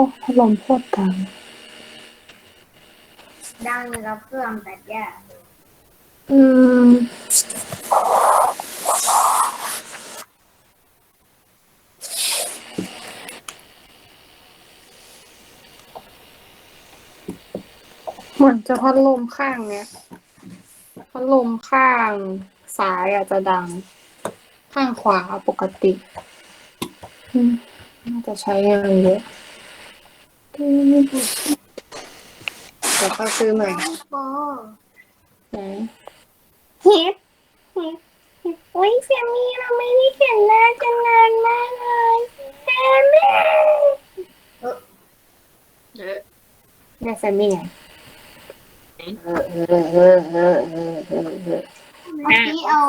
อ้พัดลมโคตรดังดังกับเครื่องตัดหญ้าอืม เหมือนจะพัดลมข้างเนี้ยพัดลมข้างซ้ายอาจจะดัง ข้างขวาปกติ อืม น่าจะใช้งานเยอะ เดี๋ยวค่อยซื้อใหม่โอ้นะฮิปฮิปฮิปอุ้ยเสียมีเราไม่ได้เห็นหน้ากันนานมากเลยแม่แม่เรียกแซมมี่ไงเออเออเออเออเออเออเออเมื่อกี้เอา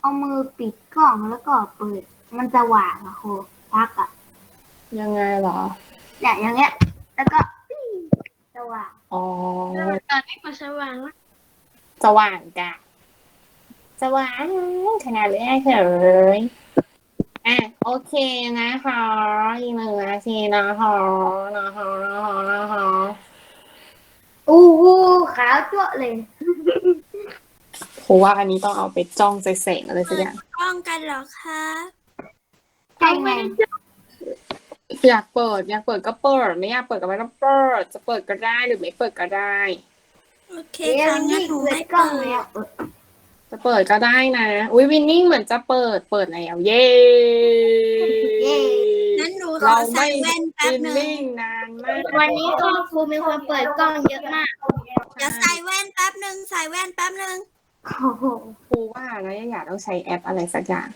เอามือปิดกล่องแล้วก็เปิด มันจะหว่างอะโคพักอะยังไงเหรอเนี่ยอย่างเงี้ย แล้วก็ปิ้งจะหว่างอ๋อ ตอนนี้มันสว่างแล้วสว่างจ้ะสว่างขนาดเลยเฉยอะโอเคนะคะอีกหนึ่งนาทีนะคะนะคะนะคะนะคะอู้หูขาวจั่วะเลยเพราะว่าอันนี้ต้องเอาไปจ้องใส่แสงอะไรสักอย่าง ป้องกันเหรอคะ ใช่ไง อยากเปิด อยากเปิดก็เปิด ไม่อยากเปิดก็ไม่ต้องเปิด จะเปิดก็ได้หรือไม่เปิดก็ได้ โอเคเดี๋ยวค่ะงั้นี่นหนูเปิไม่ดกล้เปิองดแล้วเออจะเปิดก็ได้นะอุ้ยวินนิ่งเหมือนจะเปิดเปิดแล้วเย้งั้นหนูขอเราใส่ไม่แว่นแป๊บวินหนึงนิ่งนานมากวันนี้ก็ครูมีคนเปิดกล้องเยอะมากเดี๋ยวใส่แว่นแป๊บหนึงใส่แว่นแป๊บหนึงโอ้โหครูว่าแล้วอยากต้องใช้แอปอะไรสักอย่าง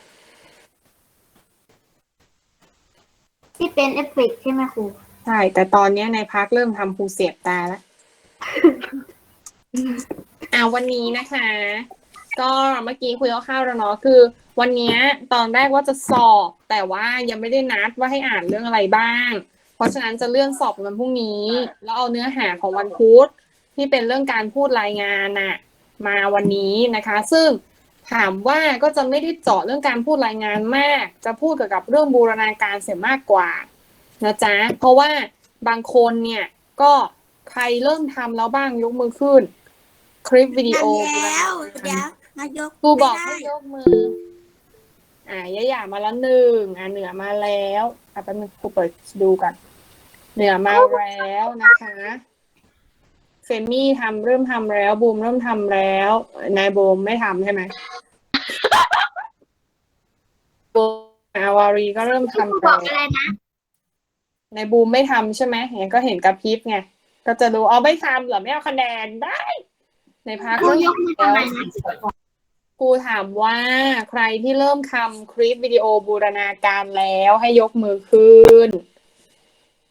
ที่เป็นเอฟเฟกต์ใช่ไหมครูใช่ แต่ตอนเนี้ยในพักเริ่มทำครูเสียบตาแล้ว อ่าวันนี้นะคะ ก็เมื่อกี้คุยคร่าวๆแล้วเนาะคือ วันเนี้ยตอนแรกว่าจะสอบ แต่ว่ายังไม่ได้นัดว่าให้อ่านเรื่องอะไรบ้าง เพราะฉะนั้นจะเลื่อนสอบวันพรุ่งนี้ แล้วเอาเนื้อหาของวันพุธที่เป็นเรื่องการพูดรายงานน่ะ มาวันนี้นะคะ ซึ่ง ถามว่าก็จะไม่ได้เจาะเรื่องการพูดรายงานมาก จะพูดเกี่ยวกับเรื่องบูรณาการเสียมากกว่านะจ๊ะ เพราะว่าบางคนเนี่ยก็ใครเริ่มทำแล้วบ้างยกมือขึ้น คลิปวิดีโอทำแล้วเดี๋ยวมายกครูบอกไม่ให้ได้ยกมือ อ่ายะหยามาแล้วหนึ่งอ่าเหนือมาแล้วอะแป๊บนึงครูเปิดดูกันเหนือมาแล้วนะคะ เฟมี่ทำเริ่มทำแล้วบูมเริ่มทำแล้วนายบูมไม่ทำใช่ไหมบูมอาวารีก็เริ่มครูทำบอกแล้วอะไรนะในบูมไม่ทำใช่ไหมเห็นก็เห็นกระพริบไงก็จะดูเอาไม่ทำเหรอไม่เอาคะแนนได้ ในพักครูก็ยเห็กนมือแล้ทำไมวนะครูถามว่าใครที่เริ่มทำคลิปวิดีโอบูรณาการแล้วให้ยกมือขึ้น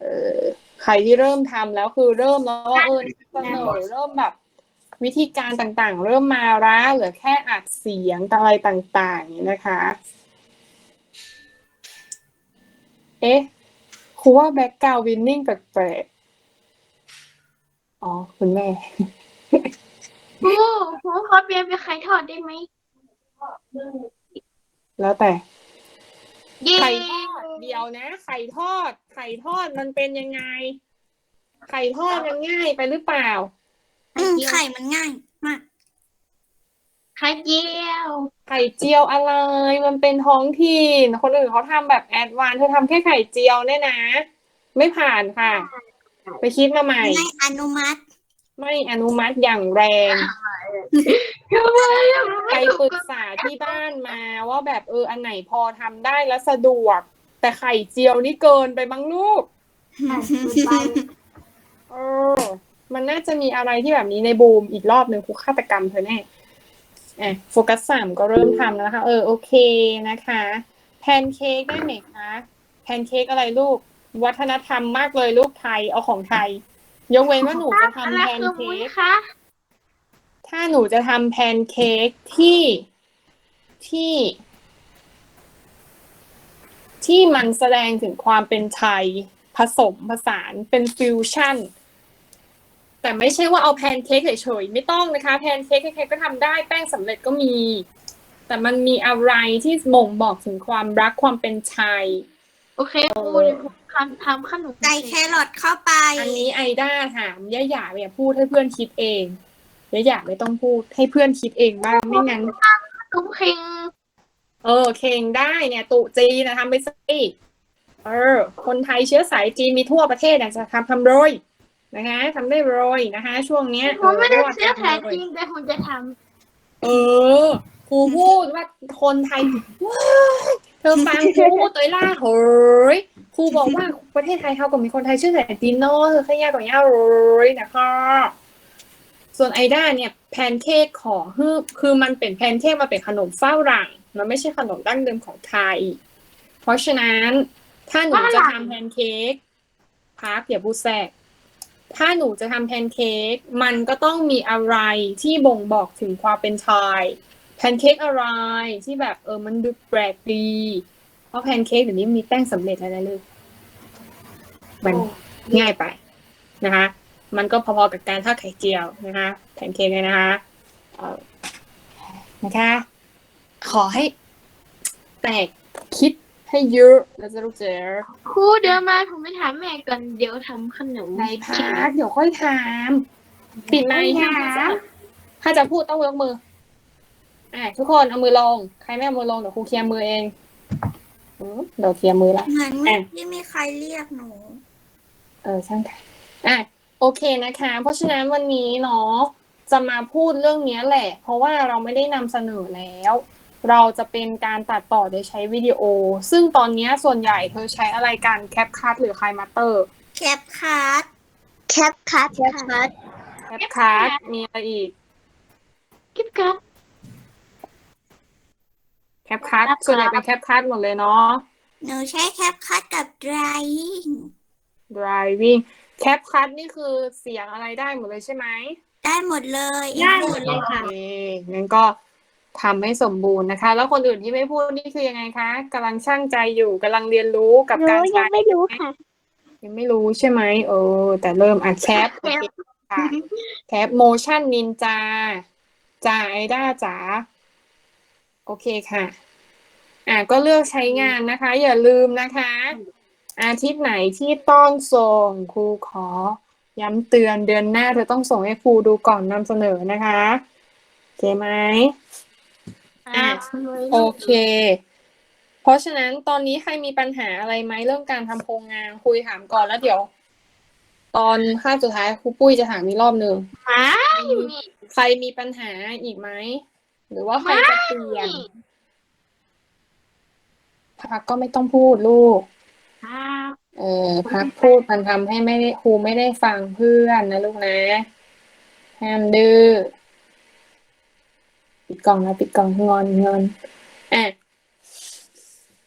เออ ใครที่เริ่มทำแล้วคือเริ่มแล้วว่าเออเสนอเริ่มแบบ วิธีการต่างๆ เริ่มมาแล้วเหลือแค่อัดเสียงอะไรต่างๆอย่างนี้นะคะ เอ๊ะครูว่าแบ็กกราววินนิ่งแปลกๆอ๋อ คุณแม่ครูครูขอเปลี่ยนเป็นไข่ทอดได้ไหม แล้วแต่เย้ ไข่ทอดเดียวนะ ไข่ทอด ไข่ทอดมันเป็นยังไง ไข่ทอดมันง่ายไปหรือเปล่า อืมไข่มันง่ายมากไข่เจียวไข่เจียวอะไร มันเป็นท้องถิ่นคนอื่นเขาทำแบบแอดวานซ์เธอทำแค่ไข่เจียวเนี่ยนะ ไม่ผ่านค่ะ ไปคิดมาใหม่ ไม่อนุมัติ ไม่อนุมัติอย่างแรง ไปปรึกษาที่บ้านมาว่าแบบเอออันไหนพอทำได้แล้วสะดวก แต่ไข่เจียวนี่เกินไปบ้างลูก เออ มันน่าจะมีอะไรที่แบบนี้ในบูมอีกรอบหนึ่งคุกฆาตกรรมเธอแน่อะโฟกัสสามก็เริ่มทำแล้วนะคะ เออ โอเคนะคะ แพนเค้กได้ไหมคะ แพนเค้กอะไรลูก วัฒนธรรมมากเลยลูกไทย เอาของไทย ยกเว้นว่าหนูจะทำแพนเค้ก คะ ถ้าหนูจะทำแพนเค้กที่ที่ ที่มันแสดงถึงความเป็นไทย ผสมผสานเป็นฟิวชั่น แต่ไม่ใช่ว่าเอาแพนเค้กเฉยๆไม่ต้องนะคะ แพนเค้กใครๆก็ทำได้แป้งสำเร็จก็มี แต่มันมีอะไรที่บ่งบอกถึงความรักความเป็นไทย โอเคครูเดี๋ยวผมทำทำขนมใส่แครอทเข้าไป อันนี้ไอด้าถามย่าหยาเนี่ยพูดให้เพื่อนคิดเอง ย่าหยาไม่ต้องพูดให้เพื่อนคิดเองบ้างไม่งั้นตุ้มเค็งเออ เคงได้เนี่ย ตุจีนนะทำไปสิเออ คนไทยเชื้อสายจีนมีทั่วประเทศนะจะทำทำโรยนะคะทำได้โรยนะคะ ช่วงเนี้ยผมไม่ได้รวเสื้อแผลทำโรยจริงแต่ผมจะทเออครูพูดว่าคนไทยว้ายเธอฟังครูพูดตัวล่าเฮ้ยครูบอกว่าประเทศไทยเขาก็มีคนไทยเชื้อสายจีนเนาะเธอขยากกว่าย่าเลยนะคะ ส่วนไอด้าเนี่ยแพนเค้กของคือคือมันเป็นแพนเค้กมาเป็นขนมฝรั่งมันไม่ใช่ขนมดั้งเดิมของไทย เพราะฉะนั้นถ้าหนูจะทำแพนเค้กพักอย่าพูดแทรกถ้าหนูจะทำแพนเค้กมันก็ต้องมีอะไรที่บ่งบอกถึงความเป็นไทยแพนเค้กอะไรที่แบบเออมันดูแปลกดี เพราะแพนเค้กเดี๋ยวนี้มีแป้งสำเร็จแล้วนะลูกมันง่ายไปนะคะ มันก็พอๆกับการทอดไข่เจียวนะคะแพนเค้กเลยนะคะเออนะคะ ขอให้แตกคิดให้เยอะแล้วจะรู้เจอำครูเดินมาผมไปถามแม่ก่อนเดี๋ยวทำขนมในพักเดี๋ยวค่อยถามปิดไมค์ค่ะถ้าจะพูดต้องยกมืออะทุกคนเอามือลง ใครไม่เอามือลงเดี๋ยวครูเคลียร์มือเองอืมเดี๋ยวเคลียร์มือละเหมือนไม่ที่มีใครเรียกหนู เออช่างค่ะอะ โอเคนะคะ เพราะฉะนั้นวันนี้เนาะจะมาพูดเรื่องเนี้ยแหละ เพราะว่าเราไม่ได้นำเสนอแล้ว เราจะเป็นการตัดต่อโดยใช้วิดีโอ ซึ่งตอนเนี้ยส่วนใหญ่เธอใช้อะไรกันแคปคัทหรือไคมาเตอร์แคปคัทแคปคัทแคปคัทแคปคัทมีอะไรอีกกิ๊บกับแคปคัทส่วนใหญ่เป็นแคปคัทหมดเลยเนาะหนูใช้แคปคัทกับ drying driving แคปคัทนี่คือเสียงอะไรได้หมดเลยใช่ไหมได้หมดเลยได้หมดเลยโอค่ะเคงั้นก็ทำให้สมบูรณ์นะคะ แล้วคนอื่นที่ไม่พูดนี่คือยังไงคะกำลังช่างใจอยู่กำลังเรียนรู้กับการรู้ยัใช้งไม่รู้ค่ะ ยังไม่รู้ใช่ไหมเออ แต่เริ่มอะแคปแคป ค่ะแคป motion ninja จ่าไอด้าจ๋าโอเคค่ะ อะก็เลือกใช้งานนะคะ อย่าลืมนะคะ อาทิตย์ไหนที่ต้องส่งครูขอ ย้ำเตือนเดือนหน้าเธอต้องส่งให้ครูดูก่อนนำเสนอนะคะโอเคไหมอะโอเค เพราะฉะนั้นตอนนี้ใครมีปัญหาอะไรไหมเรื่องการทำโครงงานคุยถามก่อนแล้วเดี๋ยว ตอนคาบสุดท้ายครูปุ้ยจะถามอีกรอบหนึ่งไม่มีใครมีปัญหาอีกไหมหรือว่าใครจะเปลี่ยนพักก็ไม่ต้องพูดลูกครับ เออพักพูดมันทำให้ไม่ได้ครูไม่ได้ฟังเพื่อนนะลูกนะห้ามดื้อปิดกล่องนะปิดกล่องงอนงอนอะ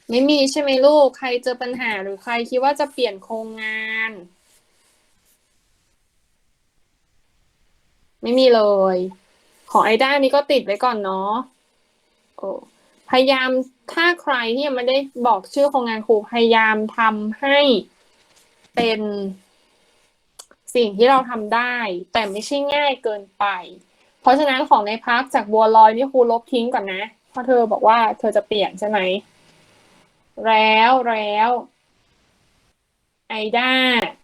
ไม่มีใช่ไหมลูก ใครเจอปัญหาหรือใครคิดว่าจะเปลี่ยนโครงงาน ไม่มีเลย ของไอ้ด้านี่ก็ติดไว้ก่อนเนาะโอ้ พยายามถ้าใครที่ยังไม่ได้บอกชื่อโครงงานครูพยายามทำให้เป็นสิ่งที่เราทำได้ แต่ไม่ใช่ง่ายเกินไป เพราะฉะนั้นของในพักจากบัวลอยนี่ครูลบทิ้งก่อนนะเพราะเธอบอกว่าเธอจะเปลี่ยนใช่ไหมแล้วแล้วไอด้า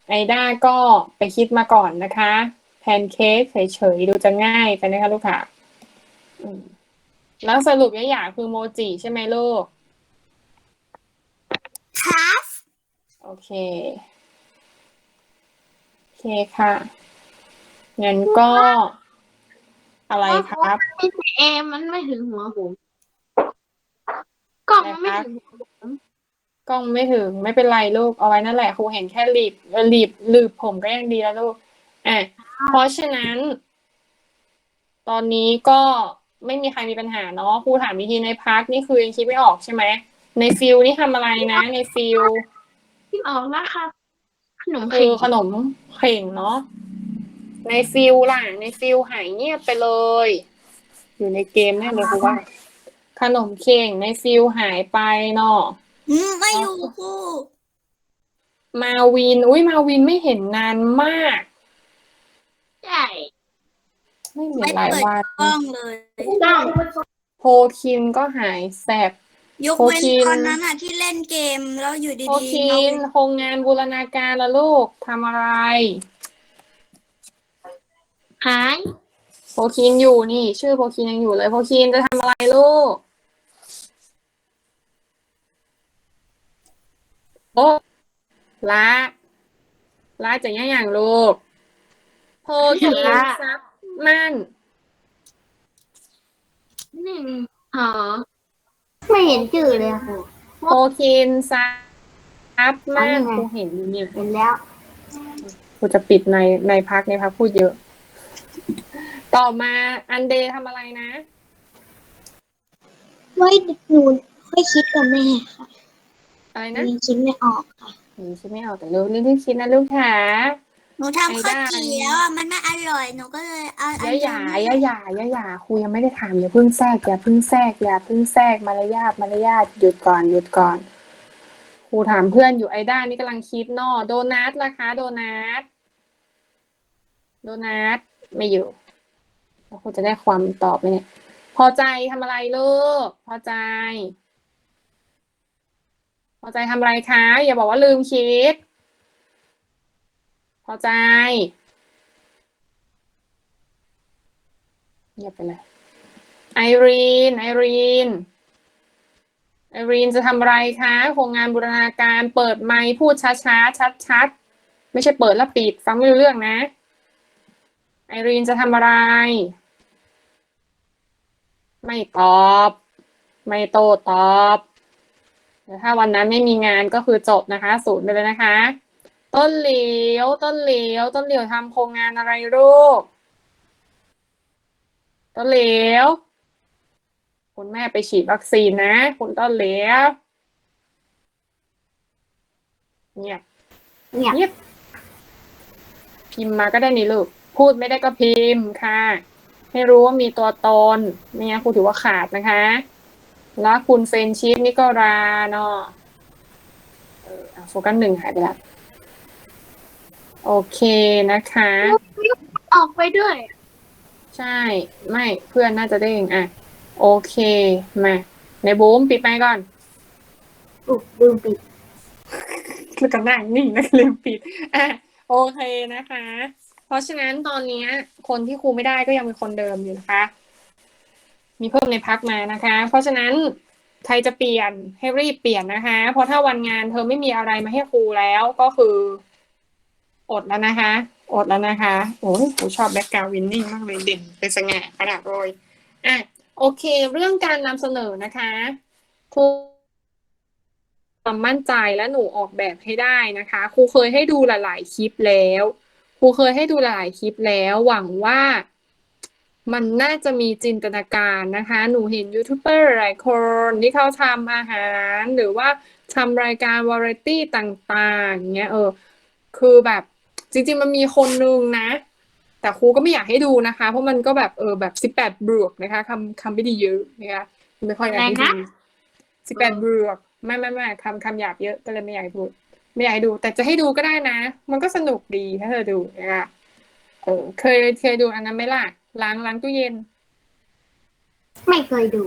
ไอด้าก็ไปคิดมาก่อนนะคะ แพนเค้กเฉยๆดูจะง่ายไปนะคะลูกค่ะอืม แล้วสรุปอย่างๆคือโมจิใช่ไหมลูก ครับ โอเค โอเคค่ะ งั้นก็ อะไรครับ มีแต่แอร์มันไม่ถึงหัวผมกล่องมันไม่ถึงหัวผมกล้องไม่ถึงไม่เป็นไรลูกเอาไว้นั่นแหละครูเห็นแค่หลีบเออหลีบหลืบผมก็ยังดีแล้วลูกอะเพราะฉะนั้น ตอนนี้ก็ ไม่มีใครมีปัญหาเนาะครูถามวิธีในพักนี่คือยังคิดไม่ออกใช่ไหมในฟิลนี่ทำอะไรนะ ในฟิลที่ออกแล้วครับขนมคืเค้อกขนมเข่งเนาะในฟิลล่ะในฟิลหายเงียบไปเลย อยู่ในเกมแน่เลยครูว่า ขนมเข่งในฟิลหายไปเนาะอืมไม่อยู่ครูมาวิน อุ้ยมาวินไม่เห็นนานมาก ใช่ ไม่เห็นไม่หลายเปิดวันกล้องเลยต้องโพคินก็หายแสบ ยกเว้นโคคิน ตอนนั้นอะที่เล่นเกมแล้วอยู่โอดีคิๆน้องนโครงงานบูรณาการละลูกทำอะไร หายโพคินอยู่นี่ ชื่อโพคินยังอยู่เลย โพคินจะทำอะไรลูก โอ้ละละจะยังอย่างลูก โพคินซับ มั่นหนึ่งหอไม่เห็นจื่อเลยค่ะโพคินซับมั่นเอายังไงกูเห็นอยู่เนี่ยเห็นแล้วกูจะปิดในในพักในพักพูดเยอะ ต่อมาอันเดย์ทำอะไรนะ ไว้หนูค่อยคิดกับแม่ค่ะอะไรนะยังคิดไม่ออกค่ะ หนูคิดไม่ออกแต่ลูกรีบๆคิดนะลูกค่ะ หนูทำข้าวจี่แล้วอะมันไม่อร่อยหนูก็เลยเอาอันอย่าหเดิย่ามอย่าหย่าอย่าหย่าครูยังไม่ได้ถามอย่าเพิ่งแทรกอย่าเพิ่งแทรกอย่าเพิ่งแทรกมารยาทมารยาทหยุดก่อนหยุดก่อนครูถามเพื่อนอยู่ไอด้านี่กำลังคิดเนอโดนัทล่ะคะ โดนัทโดนัทไม่อยู่แล้วครูจะได้ความตอบไหมเนี่ย พอใจทำอะไรลูกพอใจ พอใจทำอะไรคะอย่าบอกว่าลืมคิด พอใจเงียบไปเลยไอรีนไอรีนไอรีนจะทำอะไรคะโครงงานบูรณาการเปิดไมค์พูดช้าๆชัดๆไม่ใช่เปิดแล้วปิด ฟังไม่รู้เรื่องนะ ไอรีนจะทำอะไร ไม่ตอบ ไม่โต้ตอบ ถ้าวันนั้นไม่มีงานก็คือจบนะคะ ศูนย์ไปเลยนะคะ ต้นเหลียว ต้นเหลียว ต้นเหลียวทำโครงงานอะไรลูก ต้นเหลวคุณแม่ไปฉีดวัคซีนนะ คุณต้นเหลวเงียบเงียบเงียบพิมพ์มาก็ได้นี่ลูก พูดไม่ได้ก็พิมพ์ค่ะ ให้รู้ว่ามีตัวตนไม่งั้นครูถือว่าขาดนะคะ แล้วคุณเฟรนชิพนี่ก็ราเนาะเอออะโฟกัสหนึ่งหายไปแล้ว โอเคนะคะ ออกไปด้วย ใช่ ไม่เพื่อนน่าจะเด้งอะ โอเค มา ในบูมปิดไปก่อนอุบลืมปิดแล้วก็นั่งนิ่งนะลืมปิดอะโอเคนะคะ เพราะฉะนั้นตอนเนี้ยคนที่ครูไม่ได้ก็ยังเป็นคนเดิมอยู่นะคะ มีเพิ่มในพักมานะคะ เพราะฉะนั้นใครจะเปลี่ยนให้รีบเปลี่ยนนะคะ เพราะถ้าวันงานเธอไม่มีอะไรมาให้ครูแล้วก็คือ อดแล้วนะคะ อดแล้วนะคะ โอ้ยครูชอบแบ็กกราววินนิ่งมากเลยเด่นเป็นสง่าขนาดโรยอะโอเค เรื่องการนำเสนอนะคะครูความมั่นใจและหนูออกแบบให้ได้นะคะครูเคยให้ดูหลาย ๆ คลิปแล้วครูเคยให้ดูหลายคลิปแล้วหวังว่ามันน่าจะมีจินตนาการนะคะ หนูเห็นยูทูบเบอร์หลายคนที่เขาทำอาหารหรือว่าทำรายการวาไรตี้ต่างๆเงี้ยเออ คือแบบ จริง ๆ มันมีคนนึงนะ แต่ครูก็ไม่อยากให้ดูนะคะ เพราะมันก็แบบเออแบบสิบแปดบวกนะคะคำคำไม่ดีเยอะนะคะไม่ค่อยอยากให้อะไรดูนะสิบแปดบวกไม่ไม่ไม่คำคำหยาบเยอะก็เลยไม่อยากให้พูดไม่อยากให้ดู แต่จะให้ดูก็ได้นะ มันก็สนุกดีถ้าเธอดูนะคะเออเคยเคยดูอันนั้นไหมล่ะล้างล้างตู้เย็น ไม่เคยดู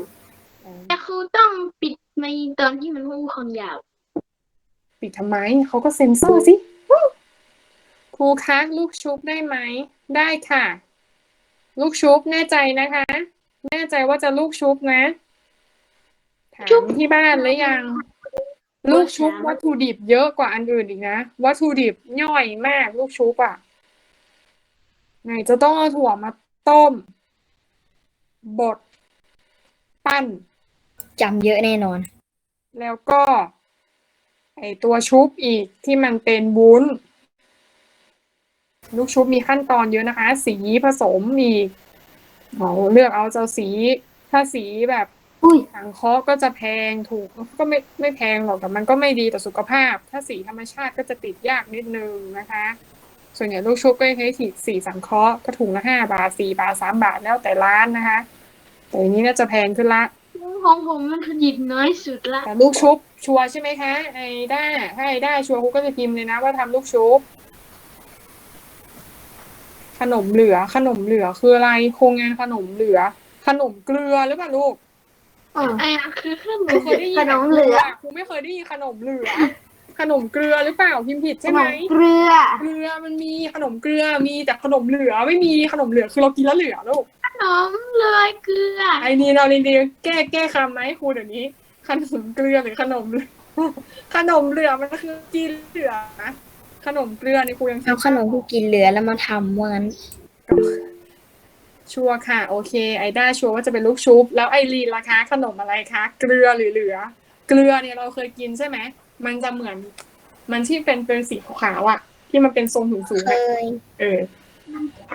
เออแต่ครูต้องปิดในตอนที่มันพูดคำหยาบ ปิดทำไมเขาก็เซ็นเซอร์สิวู้ค รูคะลูกชุบได้ไหม ได้ค่ะ ลูกชุบแน่ใจนะคะ แน่ใจว่าจะลูกชุบนะถาชุมบที่บ้านหรือยัง ลูกชุบวัตถุดิบเยอะกว่าอันอื่นอีกนะ วัตถุดิบย่อยมากลูกชุบอะไหนจะต้องเอาถั่วมาต้ม บด ปั้นจำเยอะแน่นอน แล้วก็ ไอตัวชุบอีกที่มันเป็นวุ้น ลูกชุบมีขั้นตอนเยอะนะคะ สีผสมมีเราเลือกเอาเจ้าสี ถ้าสีแบบอุ้ยสังเคราะห์ก็จะแพงถูกก็ไม่ไม่แพงหรอกแต่มันก็ไม่ดีต่อสุขภาพ ถ้าสีธรรมชาติก็จะติดยากนิดนึงนะคะ ส่วนใหญ่ลูกชุบก็ใช้สีสีสังเคราะห์ก็ถุงละห้าบาทสี่บาทสามบาทแล้วแต่ร้านนะคะ แต่อันนี้น่าจะแพงขึ้นละของผมมันหยิบน้อยสุดละแต่ลูกชุบชัวร์ใช่ไหมคะไอ้ด้าถ้าไอ้ด้าชัวร์ครูก็จะพิมพ์เลยนะว่าทำลูกชุบ ขนมเหลือ ขนมเหลือคืออะไรโครงงานขนมเหลือ ขนมเกลือหรือเปล่าลูกเออไอ้อะคือขนครูมเคยได้ยินขนมเหลือครูไม่เคยได้ยินขนมเหลือ ขนมเกลือหรือเปล่าพิมพ์ผิดขใช่นไหมมเกลือ เกลือมันมีขนมเกลือมีแต่ขนมเหลือไม่มีขนมเหลือคือเรากินแล้วเหลือลูกขนมเลยเกลือไอ้นี่เราดีดีแก้แก้คำไหมครูเดี๋ยวนี้ ขนมเกลือหรือขนมเหลือขนมเหลือมันคือกินเหลือนะ ขนมเกลือนี่ครูยังเอาขนมที่กินเหลือแล้วมาทำว่างั้น ชัวร์ค่ะ โอเค ไอด้าชัวร์ว่าจะเป็นลูกชุบ แล้วไอรีนล่ะคะ ขนมอะไรคะ เกลือหรือเหลือ เกลือเนี่ยเราเคยกินใช่ไหม มันจะเหมือน มันที่เป็นเป็นสีขาวๆอะ ที่มันเป็นทรงสูงๆเคอะยเออ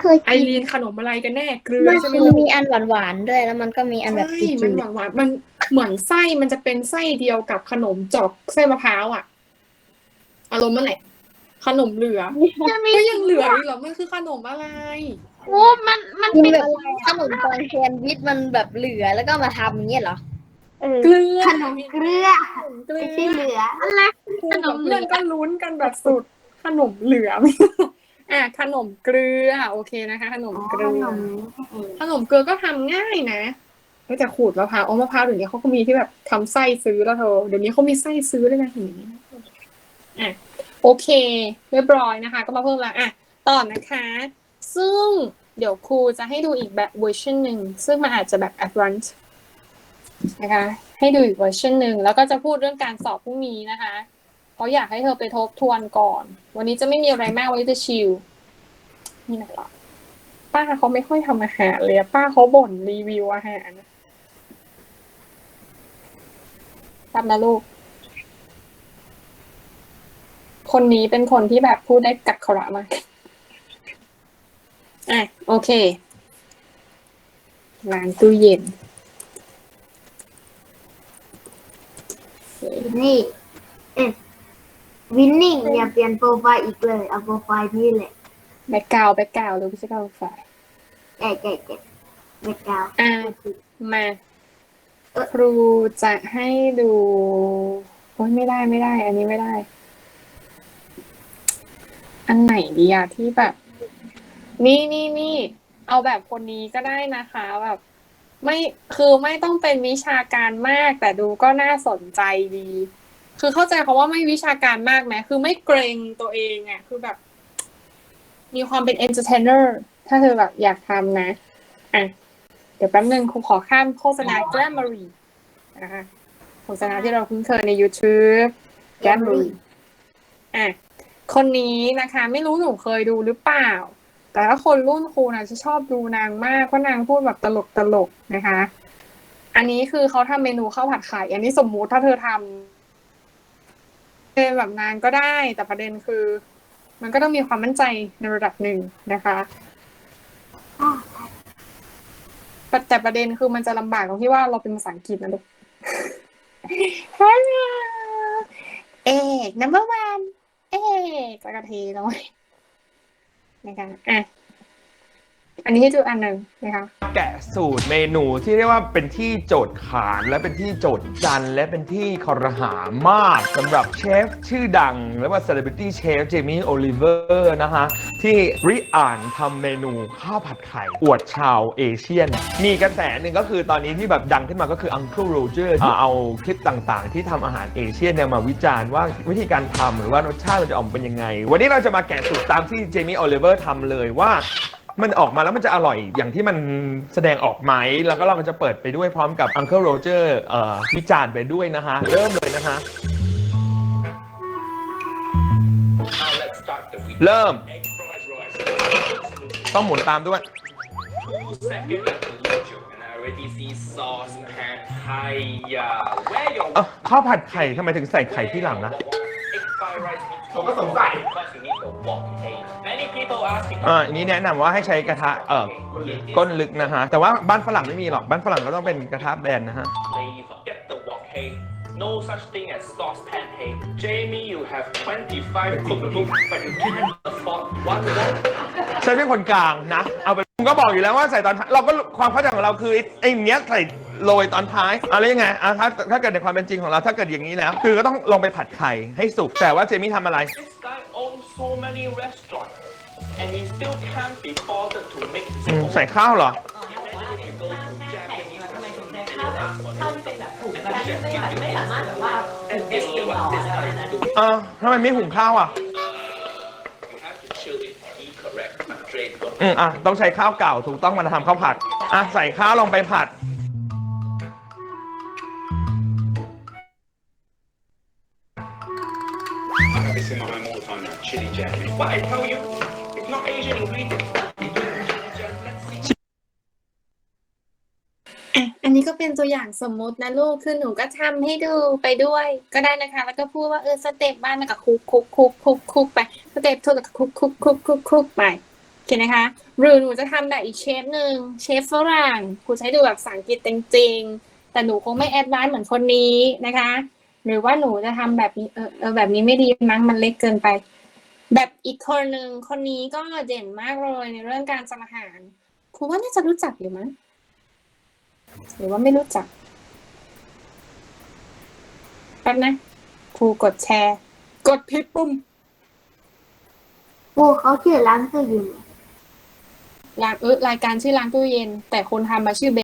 เคยไอรีนขนมอะไรกันแน่ เกลือมันใช่ไหมคือลูกมีอันหวานๆด้วย แล้วมันก็มีอันแบบใช่จืมันดหวานหวานๆมันเหมือนไส้มันจะเป็นไส้เดียวกับขนมจอกไส้มะพร้าวอะ อารมณ์นั่นแหละ ขนมเหลือ จะมีก็ยังเหลืออีกเหรอ มันคือขนมอะไร โอ้มันมันๆกินเป็นแบบขนมปังแซนด์วิชมันแบบเหลือแล้วก็มาทำอย่างเงี้ยเหรอ เออเกลือขนมเกลือเกลืไม่ใช่อเหลือ อะไรครูกับเพื่อนก็ลุ้นกันแบบสุด ขนมเหลือ อะขนมเกลือ โอเคนะคะ ขนมเกลืขอนมขนมเกลือก็ทำง่ายนะก็จะขูดมะพร้าวอ๋อมะพร้าวเดี๋ยวนี้เขาก็มีที่แบบทำไส้ซื้อแล้วเธอ เดี๋ยวนี้เขามีไส้ซื้อด้วยนะเห็นไหมอะ โอเค เรียบร้อยนะคะ ก็มาเพิ่มละอะต่อนะคะ ซึ่งเดี๋ยวครูจะให้ดูอีกแบบเวอร์ชันหนึ่งซึ่งมันอาจจะแบบ advanced นะคะให้ดูอีกเวอร์ชันหนึ่งแล้วก็จะพูดเรื่องการสอบพรุ่งนี้นะคะเพราะอยากให้เธอไปทบทวนก่อน วันนี้จะไม่มีอะไรมากวันนี้จะชิลนี่ไหนล่ะป้าเขาไม่ค่อยทำอาหารเลยป้าเขาบ่นรีวิวอาหารทำนะลูก คนนี้เป็นคนที่แบบพูดได้กัดขระมากอะโอเคล้างตู้เย็น นี่เอ๊ะวินนิ่งอย่าเปลี่ยนโปรไฟล์อีกเลย เอาโปรไฟล์นี่แหละแบ็กกราวแบ็กกราวหรือไม่ใช่กราวไฟแกะแกะแกะแบ็คกราวด์อ่ามาครูจะให้ดูโอ้ยไม่ได้ไม่ได้ อันนี้ไม่ได้ อันไหนดีอะที่แบบ นี่นี่นี่เอาแบบคนนี้ก็ได้นะคะแบบ ไม่คือไม่ต้องเป็นวิชาการมาก แต่ดูก็น่าสนใจดี คือเข้าใจเขาว่าไม่วิชาการมากไหมคือไม่เกรงตัวเองอะคือแบบ มีความเป็น entertainer ถ้าเธอแบบอยากทำนะอะเดี๋ยวแป๊บนึงครูขอข้ามโฆษณา Glamoury นะคะโฆษณาที่เราคุ้นเคยใน YouTube Glamoury อะ คนนี้นะคะ ไม่รู้หนูเคยดูหรือเปล่า แต่ถ้าคนรุ่นครูนะจะชอบดูนางมากเพราะนางพูดแบบตลกตลกๆนะคะ อันนี้คือเขาทำเมนูข้าวผัดไข่ อันนี้สมมุติถ้าเธอทำเป็นแบบนางก็ได้ แต่ประเด็นคือ มันก็ต้องมีความมั่นใจในระดับหนึ่งนะคะแต่ประเด็นคือมันจะลำบากตรงที่ว่าเราเป็นภาษาอังกฤษนะลูก Hello เอก number one เอกจักรเทน้อยนะคะอะ อันนี้ให้ดูอันหนึ่งนะคะแกะสูตรเมนูที่เรียกว่าเป็นที่โจทย์ขานและเป็นที่โจทย์จันทร์และเป็นที่คอรหามากสำหรับเชฟชื่อดังและว่า Celebrity Chef เจมี่โอลิเวอร์นะคะที่ริอ่านทำเมนูข้าวผัดไข่อวดชาวเอเชียน มีกระแสหนึ่งก็คือตอนนี้ที่แบบดังขึ้นมาก็คือ Uncle Roger อ่าเอาคลิปต่างๆ ที่ทำอาหารเอเชียนเนี่ยมาวิจารณ์ว่าวิธีการทำหรือว่ารสชาติมันจะออกมาเป็นยังไง วันนี้เราจะมาแกะสูตรตามที่เจมี่โอลิเวอร์ทำเลยว่า มันออกมาแล้วมันจะอร่อยอย่างที่มันแสดงออกไหมแล้วก็เราก็จะเปิดไปด้วยพร้อมกับ Uncle Roger เอ่อวิจารณ์ไปด้วยนะฮะเริ่มเลยนะฮะเริ่ม ต้องหมุนตามด้วย เอ้าข้าวผัดไข่ทำไมถึงใส่ไข่ที่หลังนะ egg fried rice? Because you need the wok. Okay. Many people asking. อ่าอันนี้แนะนำว่าให้ใช้กระทะเอ่อก้นลึกนะฮะ แต่ว่าบ้านฝรั่งไม่มีหรอก บ้านฝรั่งก็ต้องเป็นกระทะแบนนะฮะ Please get the wok. Hey. No such thing as saucepan. Hey, Jamie, you have 25 cookbooks, but you can't afford one wok. ฉันเป็นคนกลางนะ เอาไปผมก็บอกอยู่แล้วว่าใส่ตอนท้ายเราก็ความเข้าใจของเราคือไอ้ไอ้เนี้ยใส่โรยตอนท้ายอะไรยังไงอะถ้าถ้าเกิดในความเป็นจริงของเราถ้าเกิดอย่างนี้แล้ว คือก็ต้องลงไปผัดไข่ให้สุกแต่ว่าเจมี่ทำอะไร This guy owns so many restaurants, and he still can't be bothered to make his อืม own. ใส่ข้าวเหรอ Even if you go to Japanese restaurant, เออทำไมไม่หุงข้าวอะ You have to chill it be correct Andre อืมอะ ต้องใช้ข้าวเก่าถูกต้องมาทำข้าวผัด อะ ใส่ข้าวลงไปผัด I have this in my home all the time now. Chili jacket. What I tell you อะอันนี้ก็เป็นตัวอย่างสมมุตินะลูก คือหนูก็ทำให้ดูไปด้วย ก็ได้นะคะ แล้วก็พูดว่าเออสเต็ปบ้านแล้วก็คุกคุกคุกคุกคุกไป สเต็ปทูแล้วก็คุกคุกคุกคุกคุกไปโอเคนะคะ หรือหนูจะทำแบบอีกเชฟหนึ่งเชฟฝรั่งครูให้ดูแบบภาษาอังกฤษจริงๆ แต่หนูคงไม่แอดวานซ์เหมือนคนนี้นะคะ หรือว่าหนูจะทำแบบนี้เออเออแบบนี้ไม่ดีมั้งมันเล็กเกินไป แบบอีกคนหนึ่งคนนี้ก็เด่นมากเลยในเรื่องการทำอาหารครูว่าน่าจะรู้จักอยู่มั้งหรือว่าไม่รู้จักแป๊บนะครูกดแชร์ กดผิดปุ่มปูเขาชื่อร้านตู้อยู่ร้านเออรายการชื่อร้านตู้เย็น แต่คนทำมาชื่อเบ